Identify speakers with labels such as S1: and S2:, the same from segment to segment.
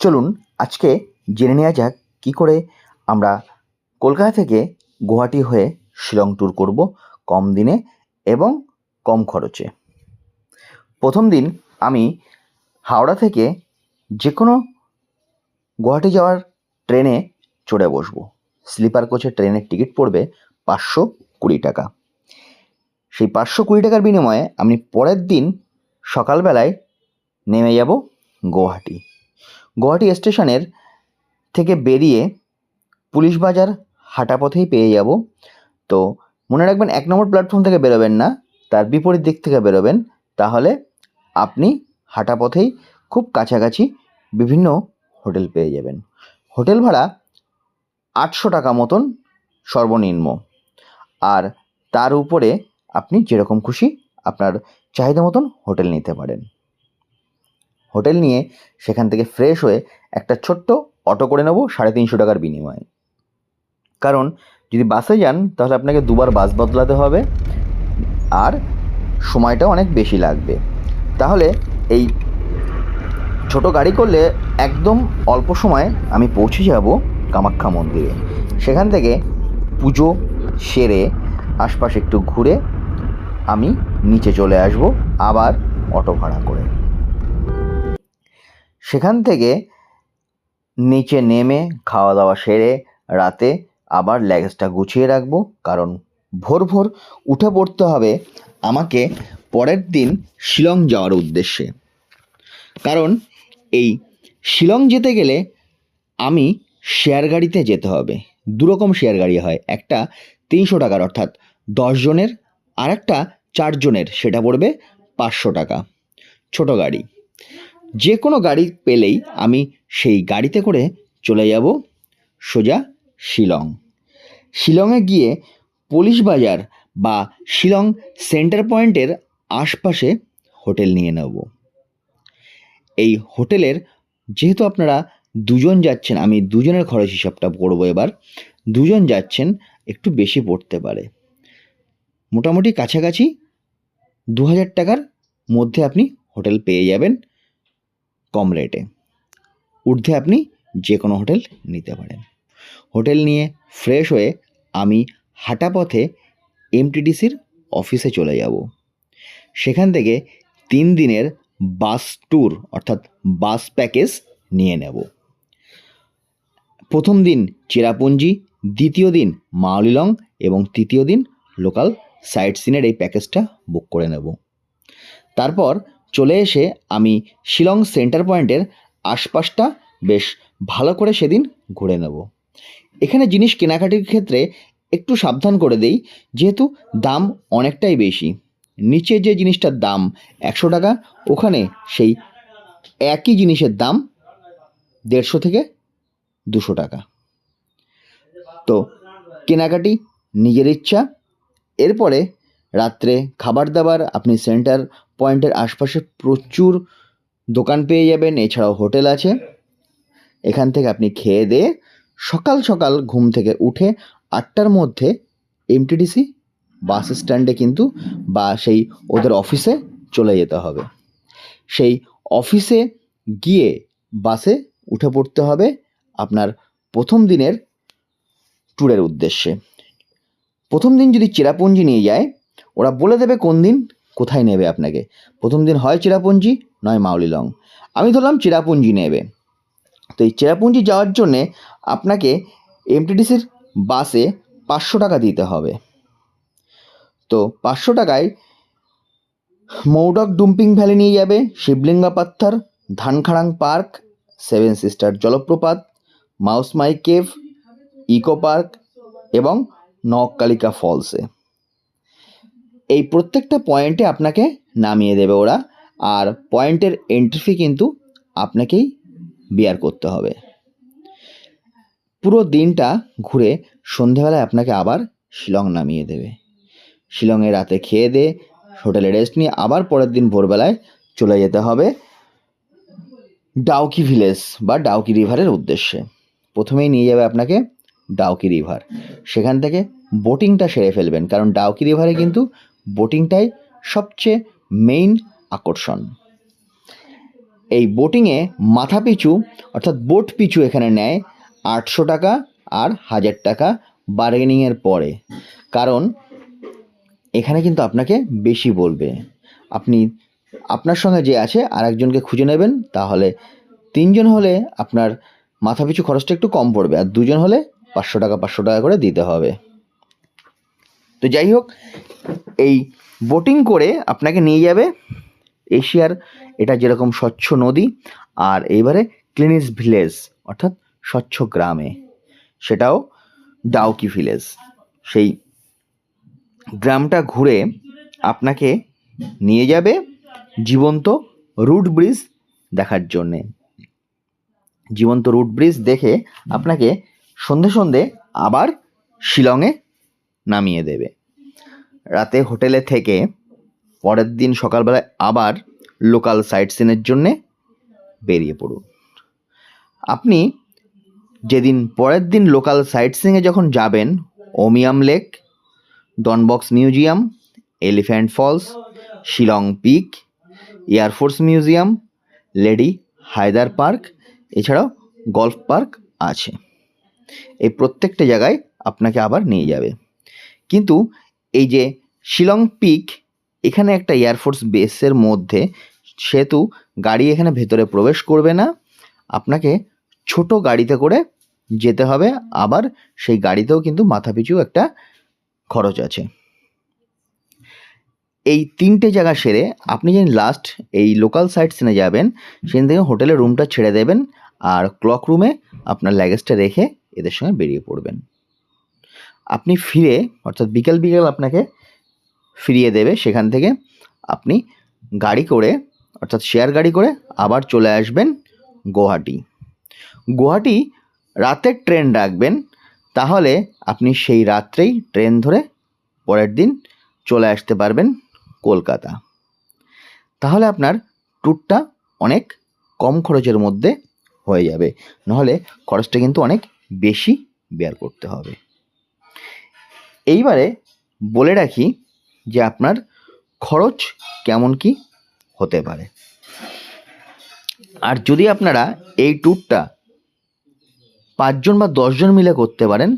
S1: চলুন আজকে জেনে নেওয়া যাক কী করে আমরা কলকাতা থেকে গুয়াহাটি হয়ে শিলং ট্যুর করব কম দিনে এবং কম খরচে। প্রথম দিন আমি হাওড়া থেকে যে কোনো গুয়াহাটি যাওয়ার ট্রেনে চড়ে বসবো। স্লিপার কোচের ট্রেনের টিকিট পড়বে পাঁচশো কুড়ি টাকা। সেই পাঁচশো কুড়ি টাকার বিনিময়ে আমি পরের দিন সকালবেলায় নেমে যাব গুয়াহাটি। গুয়াহাটি স্টেশনের থেকে বেরিয়ে পুলিশ বাজার হাঁটা পথেই পেয়ে যাব। তো মনে রাখবেন, এক নম্বর প্ল্যাটফর্ম থেকে বেরোবেন না, তার বিপরীত দিক থেকে বেরোবেন। তাহলে আপনি হাঁটা পথেই খুব কাছাকাছি বিভিন্ন হোটেল পেয়ে যাবেন। হোটেল ভাড়া আটশো টাকা মতন সর্বনিম্ন। আর তার উপরে আপনি যেরকম খুশি আপনার চাহিদা মতন হোটেল নিতে পারেন। হোটেল নিয়ে সেখান থেকে ফ্রেশ হয়ে একটা ছোট্ট অটো করে নেব সাড়ে তিনশো টাকার বিনিময়ে। কারণ যদি বাসে যান, তাহলে আপনাকে দুবার বাস বদলাতে হবে আর সময়টা অনেক বেশি লাগবে। তাহলে এই ছোট গাড়ি করলে একদম অল্প সময়ে আমি পৌঁছে যাব কামাখ্যা মন্দিরে। সেখান থেকে পুজো সেরে আশপাশ একটু ঘুরে আমি নিচে চলে আসব আবার অটো ভাড়া করে। সেখান থেকে নিচে নেমে খাওয়া দাওয়া সেরে রাতে আবার ল্যাগেজটা গুছিয়ে রাখব। কারণ ভোর ভোর উঠে পড়তে হবে আমাকে পরের দিন শিলং যাওয়ার উদ্দেশ্যে। কারণ এই শিলং যেতে গেলে আমি শেয়ার গাড়িতে যেতে হবে। দুরকম শেয়ার গাড়ি হয়। একটা তিনশো টাকার, অর্থাৎ দশ জনের আর একটা চারজনের সেটা পড়বে পাঁচশো টাকা। ছোট গাড়ি। যে কোনো গাড়ি পেলেই আমি সেই গাড়িতে করে চলে যাব সোজা শিলং। শিলংয়ে গিয়ে পুলিশ বাজার বা শিলং সেন্টার পয়েন্টের আশপাশে হোটেল নিয়ে নেব। এই হোটেলের, যেহেতু আপনারা দুজন যাচ্ছেন, আমি দুজনের খরচ হিসাবটা করব এবার, দুজন যাচ্ছেন, একটু বেশি পড়তে পারে। মোটামুটি কাছাকাছি দু হাজার টাকার মধ্যে আপনি হোটেল পেয়ে যাবেন। কম রেটে। ঊর্ধ্বে আপনি যে কোনো হোটেল নিতে পারেন। হোটেল নিয়ে ফ্রেশ হয়ে আমি হাঁটা পথে এমটিডিসির অফিসে চলে যাব। সেখান থেকে তিন দিনের বাস ট্যুর অর্থাৎ বাস প্যাকেজ নিয়ে নেব। প্রথম দিন চেরাপুঞ্জি, দ্বিতীয় দিন মাওলিলং এবং তৃতীয় দিন লোকাল সাইট সিনের এই প্যাকেজটা বুক করে নেব। তারপর চলে এসে আমি শিলং সেন্টার পয়েন্টের আশপাশটা বেশ ভালো করে সেদিন ঘুরে নেব। এখানে জিনিস কেনাকাটির ক্ষেত্রে একটু সাবধান করে দেই, যেহেতু দাম অনেকটাই বেশি। নিচে যে জিনিসটার দাম একশো টাকা, ওখানে সেই একই জিনিসের দাম দেড়শো থেকে দুশো টাকা। তো কেনাকাটি নিজের ইচ্ছা। এরপরে রাত্রে খাবার দাবার আপনি সেন্টার পয়েন্টের আশপাশে প্রচুর দোকান পেয়ে যাবেন, এছাড়াও হোটেল আছে। এখান থেকে আপনি খেয়ে দিয়ে সকাল সকাল ঘুম থেকে উঠে আটটার মধ্যে এমটিডিসি বাস স্ট্যান্ডে কিন্তু বা সেই ওদের অফিসে চলে যেতে হবে। সেই অফিসে গিয়ে বাসে উঠে পড়তে হবে আপনার প্রথম দিনের ট্যুরের উদ্দেশ্যে। প্রথম দিন যদি চেরাপুঞ্জি নিয়ে যায়, ওরা বলে দেবে কোন দিন? কোথায় নেবে আপনাকে? প্রথম দিন হয় চেরাপুঞ্জি, নয় মাউলিলং আমি ধরলাম চেরাপুঞ্জি নেবে। তো এই চেরাপুঞ্জি যাওয়ার জন্যে আপনাকে এমটিডিসির বাসে পাঁচশো টাকা দিতে হবে। তো পাঁচশো টাকায় মৌডক ডুম্পিং ভ্যালি নিয়ে যাবে শিবলিঙ্গা পাত্থর ধানখাড়াং পার্ক, সেভেন সিস্টার জলপ্রপাত মাউসমাই কেভ, ইকো পার্ক এবং নককালিকা ফলসে। এই প্রত্যেকটা পয়েন্টে আপনাকে নামিয়ে দেবে ওরা, আর পয়েন্টের এন্ট্রি ফি কিন্তু আপনাকেই বিয়ার করতে হবে। পুরো দিনটা ঘুরে সন্ধেবেলায় আপনাকে আবার শিলং নামিয়ে দেবে। শিলংয়ে রাতে খেয়ে দিয়ে হোটেলে রেস্ট নিয়ে আবার পরের দিন ভোরবেলায় চলে যেতে হবে ডাউকি ভিলেজ বা ডাউকি রিভারের উদ্দেশ্যে। প্রথমেই নিয়ে যাবে আপনাকে ডাউকি রিভার। সেখান থেকে বোটিংটা সেরে ফেলবেন, কারণ ডাউকি রিভারে কিন্তু বোটিংটাই সবচেয়ে মেইন আকর্ষণ। এই বোটিংয়ে মাথা পিছু, অর্থাৎ বোট পিছু এখানে নেয় আটশো টাকা আর হাজার টাকা বার্গেনিংয়ের পরে। কারণ এখানে কিন্তু আপনাকে বেশি বলবে। আপনি আপনার সঙ্গে যে আছে আর একজনকে খুঁজে নেবেন, তাহলে তিনজন হলে আপনার মাথা পিছু খরচটা একটু কম পড়বে আর দুজন হলে পাঁচশো টাকা পাঁচশো টাকা করে দিতে হবে। তো যাই হোক, এই বোটিং করে আপনাকে নিয়ে যাবে এশিয়ার, এটা যেরকম স্বচ্ছ নদী, আর এইবারে ক্লিনিস ভিলেজ অর্থাৎ স্বচ্ছ গ্রামে। সেটাও ডাউকি ভিলেজ সেই গ্রামটা ঘুরে আপনাকে নিয়ে যাবে জীবন্ত রুট ব্রিজ দেখার জন্যে। জীবন্ত রুট ব্রিজ দেখে আপনাকে সন্ধে সন্ধে আবার শিলংয়ে নামিয়ে দেবে। রাতে হোটেলে থেকে পরের দিন সকালবেলায় আবার লোকাল সাইট সিনের জন্যে বেরিয়ে পড়ুন। আপনি যেদিন পরের দিন লোকাল সাইট সিংয়ে যখন যাবেন Umiam lake Don Bosco museum elephant falls Shillong peak air force museum lady Hydari park এছাড়াও গলফ পার্ক আছে। এই প্রত্যেকটা জায়গায় আপনাকে আবার নিয়ে যাবে। কিন্তু এই যে শিলং পিক, এখানে একটা এয়ারফোর্স বেসের মধ্যে, সেহেতু গাড়ি এখানে ভেতরে প্রবেশ করবে না। আপনাকে ছোট গাড়িতে করে যেতে হবে, আবার সেই গাড়িতেও কিন্তু মাথাপিছু একটা খরচ আছে। এই তিনটে জায়গা সেরে আপনি যেদিন লাস্ট এই লোকাল সাইট সিনে যাবেন সেখান থেকে হোটেলের রুমটা ছেড়ে দেবেন, আর ক্লক রুমে আপনার লাগেজটা রেখে এদের সঙ্গে বেরিয়ে পড়বেন। আপনি ফিরে, অর্থাৎ বিকেল বিকেল আপনাকে ফিরিয়ে দেবে সেখান থেকে, আপনি গাড়ি করে, অর্থাৎ শেয়ার গাড়ি করে আবার চলে আসবেন গুয়াহাটি। গুয়াহাটি রাতের ট্রেন রাখবেন, তাহলে আপনি সেই রাত্রেই ট্রেন ধরে পরের দিন চলে আসতে পারবেন কলকাতা। তাহলে আপনার ট্যুরটা অনেক কম খরচের মধ্যে হয়ে যাবে, নাহলে খরচটা কিন্তু অনেক বেশি বেয়ার করতে হবে। এইবারে বলে রাখি যে আপনার খরচ কেমন কি হতে পারে। আর যদি আপনারা এই ট্যুরটা পাঁচজন বা দশজন মিলে করতে পারেন,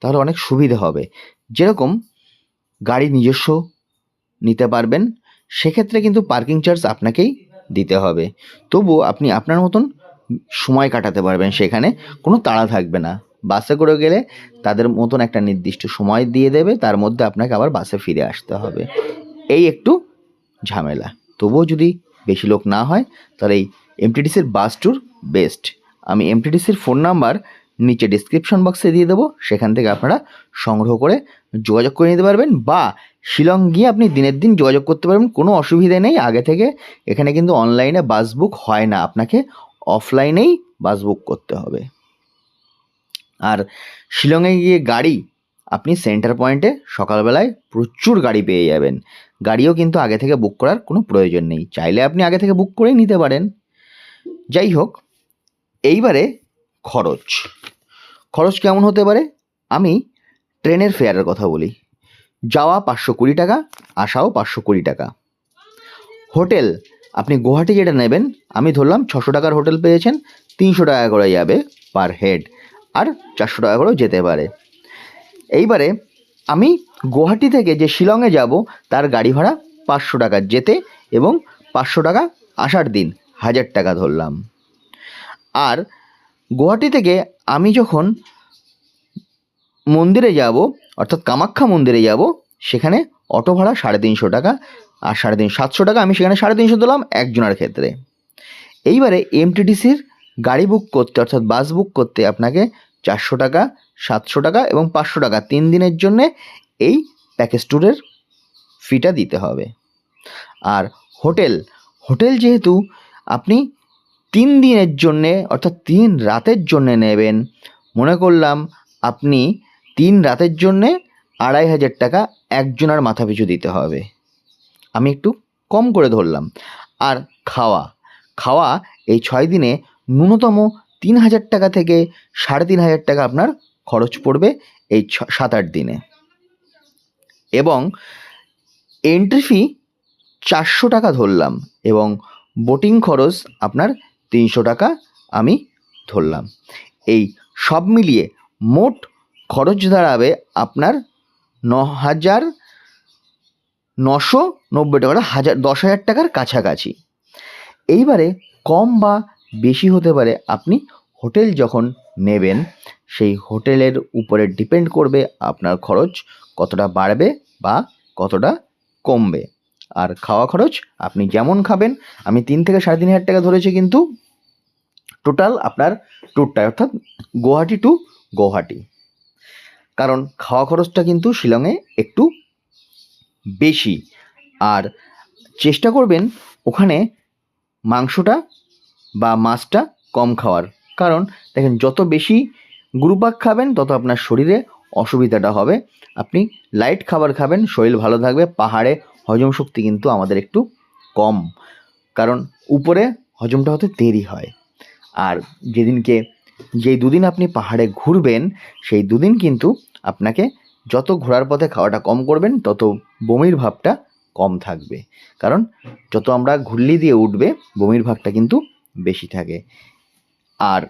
S1: তাহলে অনেক সুবিধা হবে। যেরকম গাড়ি নিজস্ব নিতে পারবেন, সেক্ষেত্রে কিন্তু পার্কিং চার্জ আপনাকেই দিতে হবে। তবুও আপনি আপনার মতন সময় কাটাতে পারবেন সেখানে, কোনো তাড়া থাকবে না। বাসে করে গেলে তাদের মতন একটা নির্দিষ্ট সময় দিয়ে দেবে তার মধ্যে আপনাকে আবার বাসে ফিরে আসতে হবে। এই একটু ঝামেলা। তবুও যদি বেশি লোক না হয় তাহলে এই এমটিডিসির বাস ট্যুর বেস্ট আমি এমটিডিসির ফোন নাম্বার নিচে ডিসক্রিপশন বক্সে দিয়ে দেবো সেখান থেকে আপনারা সংগ্রহ করে যোগাযোগ করে নিতে পারবেন বা শিলং গিয়ে আপনি দিনের দিন যোগাযোগ করতে পারবেন কোনো অসুবিধে নেই। আগে থেকে এখানে কিন্তু অনলাইনে বাস বুক হয় না। আপনাকে অফলাইনেই বাস বুক করতে হবে। আর শিলংয়ে গিয়ে গাড়ি, আপনি সেন্টার পয়েন্টে সকালবেলায় প্রচুর গাড়ি পেয়ে যাবেন। গাড়িও কিন্তু আগে থেকে বুক করার কোনো প্রয়োজন নেই। চাইলে আপনি আগে থেকে বুক করেই নিতে পারেন। যাই হোক, এইবারে খরচ। খরচ কেমন হতে পারে? আমি ট্রেনের ফেয়ারের কথা বলি। যাওয়া পাঁচশো কুড়ি টাকা, আসাও পাঁচশো কুড়ি টাকা। হোটেল, আপনি গুয়াহাটি যেটা নেবেন, আমি ধরলাম ছশো টাকার হোটেল পেয়েছেন, তিনশো টাকা করে যাবে পার হেড আর চারশো টাকা করেও যেতে পারে। এইবারে আমি গুয়াহাটি থেকে যে শিলংয়ে যাব, তার গাড়ি ভাড়া পাঁচশো টাকা যেতে এবং পাঁচশো টাকা আসার দিন হাজার টাকা ধরলাম। আর গুয়াহাটি থেকে আমি যখন মন্দিরে যাব, অর্থাৎ কামাখ্যা মন্দিরে যাব, সেখানে অটো ভাড়া সাড়ে তিনশো টাকা আর সাড়ে তিন সাতশো টাকা আমি সেখানে সাড়ে তিনশো দিলাম একজনের ক্ষেত্রে। এইবারে এমটিডিসির গাড়ি বুক করতে, অর্থাৎ বাস বুক করতে আপনাকে চারশো টাকা, সাতশো টাকা এবং পাঁচশো টাকা। তিন দিনের জন্যে এই প্যাকেজ ট্যুরের ফিটা দিতে হবে। আর হোটেল হোটেল যেহেতু আপনি তিন দিনের জন্যে অর্থাৎ তিন রাতের জন্যে নেবেন, মনে করলাম আপনি তিন রাতের জন্যে আড়াই হাজার টাকা একজনের মাথা পিছু দিতে হবে। আমি একটু কম করে ধরলাম। আর খাওয়া খাওয়া এই ছয় দিনে ন্যূনতম তিন হাজার টাকা থেকে সাড়ে তিন হাজার টাকা আপনার খরচ পড়বে এই ছ সাত আট দিনে। এবং এন্ট্রি ফি চারশো টাকা ধরলাম এবং বোটিং খরচ আপনার তিনশো টাকা আমি ধরলাম। এই সব মিলিয়ে মোট খরচ দাঁড়াবে আপনার ন হাজার নশো নব্বই টাকা হাজার, দশ হাজার টাকার কাছাকাছি। এইবারে কম বা বেশি হতে পারে, আপনি হোটেল যখন নেবেন, সেই হোটেলের উপরে ডিপেন্ড করবে আপনার খরচ কতটা বাড়বে বা কতটা কমবে। আর খাওয়া খরচ, আপনি যেমন খাবেন, আমি তিন থেকে সাড়ে তিন হাজার টাকা ধরেছি কিন্তু টোটাল আপনার ট্যুরটায় অর্থাৎ গুয়াহাটি টু গৌহাটি। কারণ খাওয়া খরচটা কিন্তু শিলংয়ে একটু বেশি। আর চেষ্টা করবেন ওখানে মাংসটা বা মাছটা কম খাওয়ার। কারণ দেখেন, যত বেশি গুরুপাক খাবেন, তত আপনার শরীরে অসুবিধাটা হবে। আপনি লাইট খাবার খাবেন, শরীর ভালো থাকবে, পাহাড়ে হজম শক্তি কিন্তু আমাদের একটু কম। কারণ উপরে হজমটা হতে দেরি হয়। আর যেদিনকে, যেই দুদিন আপনি পাহাড়ে ঘুরবেন, সেই দুদিন কিন্তু আপনাকে যত ঘোরার পথে খাওয়াটা কম করবেন, তত বমির ভাবটা কম থাকবে। কারণ যত আমরা ঘুরলি দিয়ে উঠবে, বমির ভাগটা কিন্তু বেশি থাকে। আর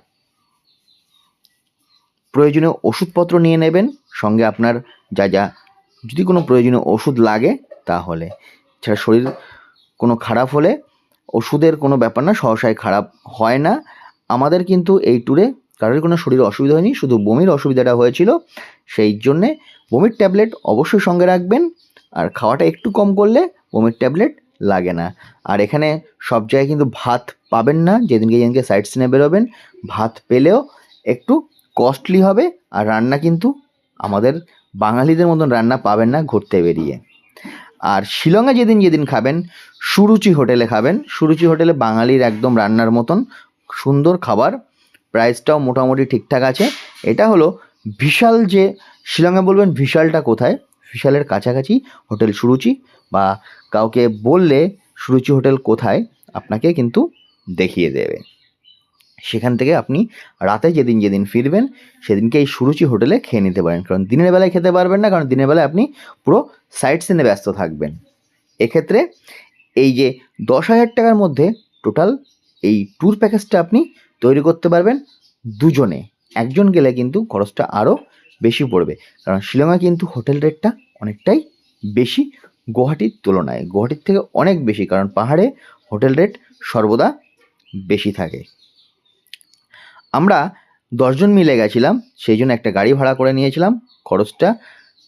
S1: প্রয়োজনীয় ওষুধপত্র নিয়ে নেবেন, সঙ্গে আপনার যা যা, যদি কোনো প্রয়োজনীয় ওষুধ লাগে তাহলে। ছাড়া শরীর কোনো খারাপ হলে ওষুধের কোনো ব্যাপার না সহসাই খারাপ হয় না। আমাদের কিন্তু এই ট্যুরে কারোর কোনো শরীর অসুবিধা হয়নি, শুধু বমির অসুবিধাটা হয়েছিল। সেই জন্যে বমির ট্যাবলেট অবশ্যই সঙ্গে রাখবেন। আর খাওয়াটা একটু কম করলে বমির ট্যাবলেট লাগে না। আর এখানে সব জায়গায় কিন্তু ভাত পাবেন না। যেদিনকে যেদিনকে সাইড সিনে বেরোবেন, ভাত পেলেও একটু কস্টলি হবে। আর রান্না কিন্তু আমাদের বাঙালিদের মতন রান্না পাবেন না ঘুরতে বেরিয়ে। আর শিলংয়ে যেদিন যেদিন খাবেন, সুরুচি হোটেলে খাবেন। সুরুচি হোটেলে বাঙালির একদম রান্নার মতন সুন্দর খাবার। প্রাইসটাও মোটামুটি ঠিকঠাক আছে। এটা হলো বিশাল যে, শিলংয়ে বলবেন বিশালটা কোথায়? বিশালের কাছাকাছি হোটেল সুরুচি। বা কাউকে বললে সুরুচি হোটেল কোথায়, আপনাকে কিন্তু দেখিয়ে দেবে। সেখান থেকে আপনি রাতে যেদিন যেদিন ফিরবেন, সেদিনকে এই সুরুচি হোটেলে খেয়ে নিতে পারেন। কারণ দিনের বেলায় খেতে পারবেন না, কারণ দিনের বেলায় আপনি পুরো সাইড সিনে ব্যস্ত থাকবেন। এক্ষেত্রে এই যে দশ হাজার টাকার মধ্যে টোটাল এই ট্যুর প্যাকেজটা আপনি তৈরি করতে পারবেন দুজনে। একজন গেলে কিন্তু খরচটা আরও বেশি পড়বে। কারণ শিলংয়ে কিন্তু হোটেল রেটটা অনেকটাই বেশি। গুয়াহাটির তুলনায়। গুয়াহাটির থেকে অনেক বেশি, কারণ পাহাড়ে হোটেল রেট সর্বদা বেশি থাকে। আমরা দশজন মিলে গেছিলাম, সেই জন্য একটা গাড়ি ভাড়া করে নিয়েছিলাম। খরচটা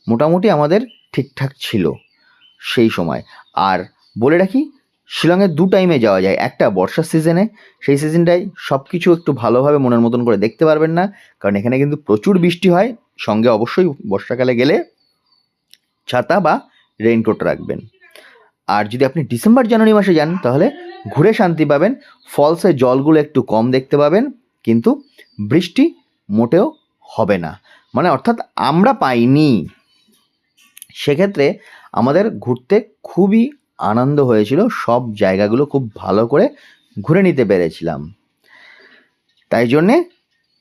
S1: মোটামুটি আমাদের ঠিকঠাক ছিল সেই সময়। আর বলে রাখি, শিলংয়ে দু টাইমে যাওয়া যায়। একটা বর্ষার সিজনে সেই সিজনটাই সব কিছু একটু ভালোভাবে মনের মতন করে দেখতে পারবেন না, কারণ এখানে কিন্তু প্রচুর বৃষ্টি হয়। সঙ্গে অবশ্যই বর্ষাকালে গেলে ছাতা বা রেইনকোট রাখবেন। আর যদি আপনি ডিসেম্বর জানুয়ারি মাসে যান, তাহলে ঘুরে শান্তি পাবেন। ফলসে জলগুলো একটু কম দেখতে পাবেন, কিন্তু বৃষ্টি মোটেও হবে না। মানে অর্থাৎ আমরা পাইনি। সেক্ষেত্রে আমাদের ঘুরতে খুবই আনন্দ হয়েছিল। সব জায়গাগুলো খুব ভালো করে ঘুরে নিতে পেরেছিলাম। তাই জন্যে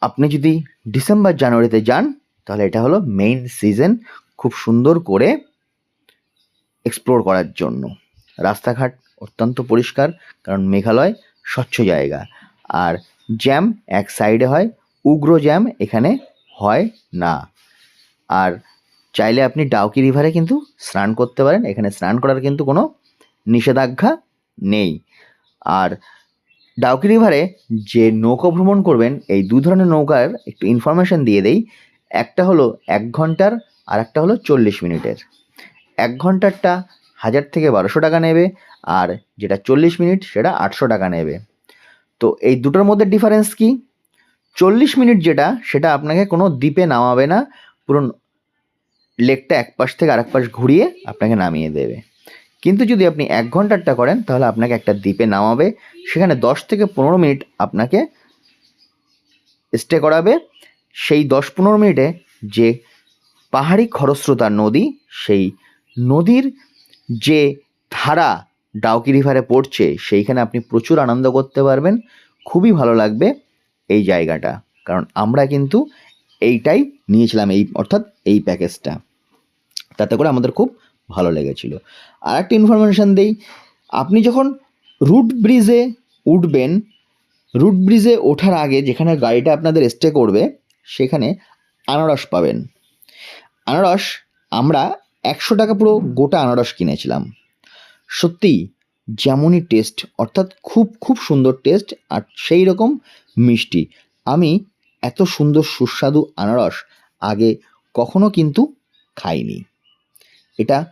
S1: আপনি যদি ডিসেম্বর জানুয়ারিতে যান, তাহলে এটা হলো মেইন সিজন খুব সুন্দর করে এক্সপ্লোর করার জন্য। রাস্তাঘাট অত্যন্ত পরিষ্কার, কারণ মেঘালয় স্বচ্ছ জায়গা। আর জ্যাম এক সাইডে হয়, উগ্র জ্যাম এখানে হয় না। আর চাইলে আপনি ডাউকি রিভারে কিন্তু স্নান করতে পারেন, এখানে স্নান করার কিন্তু কোনো নিষেধাজ্ঞা নেই। আর ডাউকি রিভারে যে নৌকা ভ্রমণ করবেন, এই দু ধরনের নৌকার একটু ইনফরমেশন দিয়ে দেই। একটা হলো এক ঘণ্টার, আর একটা হলো চল্লিশ মিনিটের। এক ঘন্টারটা হাজার থেকে বারোশো টাকা নেবে আর যেটা চল্লিশ মিনিট সেটা আটশো টাকা নেবে। তো এই দুটোর মধ্যে ডিফারেন্স কি? চল্লিশ মিনিট যেটা, সেটা আপনাকে কোনো দ্বীপে নামাবে না, পুরো লেকটা এক পাশ থেকে আরেক পাশ ঘুরিয়ে আপনাকে নামিয়ে দেবে। কিন্তু যদি আপনি এক ঘন্টারটা করেন, তাহলে আপনাকে একটা দ্বীপে নামাবে, সেখানে দশ থেকে পনেরো মিনিট আপনাকে স্টে করাবে। সেই দশ পনেরো মিনিটে যে পাহাড়ি খরস্রোতা নদী, সেই নদীর যে ধারা ডাউকি রিভারে পড়ছে, সেইখানে আপনি প্রচুর আনন্দ করতে পারবেন। খুবই ভালো লাগবে এই জায়গাটা। কারণ আমরা কিন্তু এইটাই নিয়েছিলাম, এই অর্থাৎ এই প্যাকেজটা। তাতে করে আমাদের খুব ভালো লেগেছিল। আর একটা ইনফরমেশান দেই, আপনি যখন রুট ব্রিজে উঠবেন রুট ব্রিজে ওঠার আগে যেখানে গাড়িটা আপনাদের স্টে করবে, সেখানে আনারস পাবেন। আনারস আমরা একশো টাকা পুরো গোটা আনারস কিনেছিলাম। সত্যি যেমনই টেস্ট অর্থাৎ খুব খুব সুন্দর টেস্ট আর সেই রকম মিষ্টি। আমি এত সুন্দর সুস্বাদু আনারস আগে কখনো কিন্তু খাইনি। এটা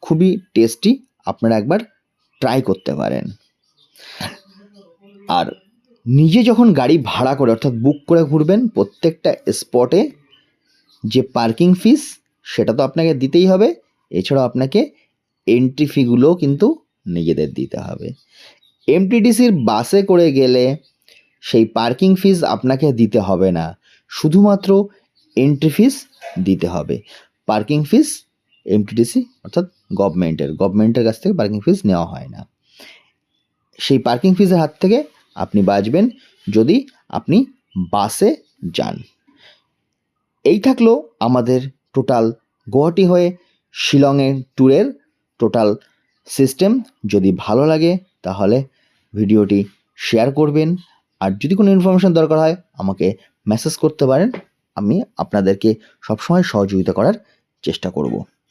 S1: খুবই টেস্টি আপনারা একবার ট্রাই করতে পারেন। আর নিজে যখন গাড়ি ভাড়া করে, অর্থাৎ বুক করে ঘুরবেন, প্রত্যেকটা স্পটে যে পার্কিং ফিস সেটা তো আপনাকে দিতেই হবে। এছাড়াও আপনাকে এন্ট্রি ফিগুলোও কিন্তু নিজেদের দিতে হবে। এমটিডিসির বাসে করে গেলে সেই পার্কিং ফিস আপনাকে দিতে হবে না। শুধুমাত্র এন্ট্রি ফিস দিতে হবে। পার্কিং ফিস এমটিডিসি অর্থাৎ গভর্নমেন্টের গভর্নমেন্টের কাছ থেকে পার্কিং ফিস নেওয়া হয় না। সেই পার্কিং ফিসের হাত থেকে আপনি বাঁচবেন যদি আপনি বাসে যান। এই থাকল আমাদের টোটাল গুয়াহাটি হয়ে শিলংয়ের ট্যুরের টোটাল সিস্টেম। যদি ভালো লাগে, তাহলে ভিডিওটি শেয়ার করবেন। আর যদি কোনো ইনফরমেশান দরকার হয়, আমাকে মেসেজ করতে পারেন। আমি আপনাদেরকে সবসময় সহযোগিতা করার চেষ্টা করব।